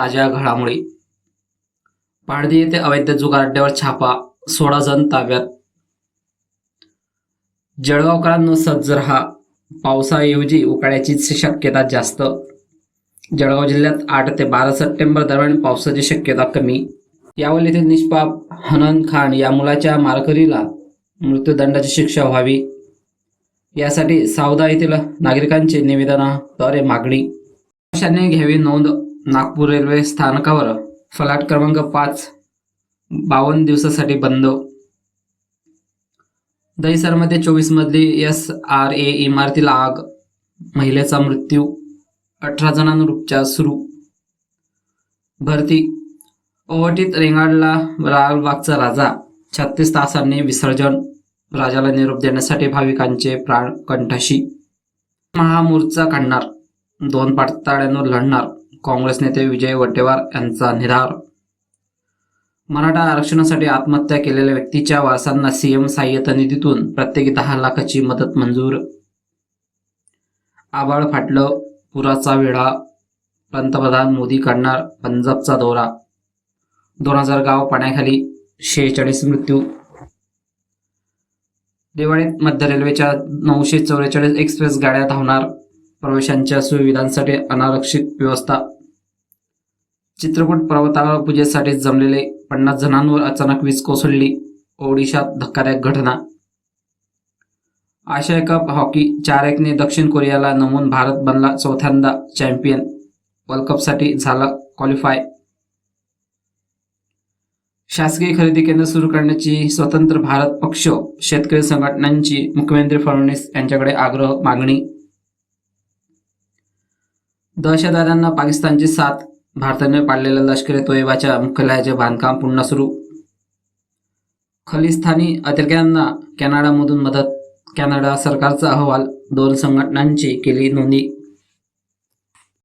ताज्या घडामोडी. पाडदी येथे अवैध जुगार अड्ड्यावर छापा सोळा जण ताब्यात. जळगावकरांनो सज्ज रहा पावसाऐवजी उकाड्याचीच शक्यता जास्त. जळगाव जिल्ह्यात आठ ते बारा सप्टेंबर दरम्यान पावसाची शक्यता कमी. यावर येथे निष्पाप हनन खान या मुलाच्या मारकरीला मृत्यूदंडाची शिक्षा व्हावी. यासाठी सावदा येथील नागरिकांची निवेदनाद्वारे मागणी. घ्यावी नोंद नागपूर रेल्वे स्थानकावर फलाट क्रमांक पाच बावन्न दिवसासाठी बंद. दहिसरमध्ये चोवीस मधली एस आर ए इमारतीला आग महिलेचा मृत्यू अठरा जणांवर उपचार सुरू. भरती ओवटीत रेंगाडला लालबागचा राजा छत्तीस तासांनी विसर्जन राजाला निरोप देण्यासाठी भाविकांचे प्राण कंठाशी महामोर्चा काढणार दोन पाटताळ्यांवर लढणार. काँग्रेस नेते विजय वटेवार यांचा निधार मराठा आरक्षणासाठी आत्महत्या केलेल्या व्यक्तीच्या वारसांना सीएम सहाय्यता निधीतून प्रत्येकी दहा लाखाची मदत मंजूर. आबाळ फाटलं पुराचा वेढा पंतप्रधान मोदी काढणार पंजाबचा दौरा. दोन हजार गाव पाण्याखाली शेहेचाळीस मृत्यू. दिवाळीत मध्य रेल्वेच्या नऊशे चौवेचाळीस एक्सप्रेस गाड्या धावणार प्रवेशांच्या सुविधांसाठी अनारक्षित व्यवस्था. चित्रकूट पर्वतावर पूजेसाठी जमलेले पन्नास जणांवर अचानक वीज कोसळली. ओडिशात धक्कादायक घटना. आशिया कप हॉकी चार एकने दक्षिण कोरियाला नमून भारत बनला चौथ्यांदा चॅम्पियन. वर्ल्ड कपसाठी झाला क्वालिफाय. शासकीय खरेदी केंद्र सुरू करण्याची स्वतंत्र भारत पक्ष शेतकरी संघटनांची मुख्यमंत्री फडणवीस यांच्याकडे आग्रह मागणी दहशतवाद्यांना पाकिस्तानची साथ. भारताने पाडलेल्या लष्करी तोयबाच्या मुख्यालयाचे बांधकाम पुन्हा सुरू. खलिस्तानी अतिरेक्यांना कॅनडामधून मदत कॅनडा सरकारचा अहवाल. दोन संघटनांची केली नोंदी.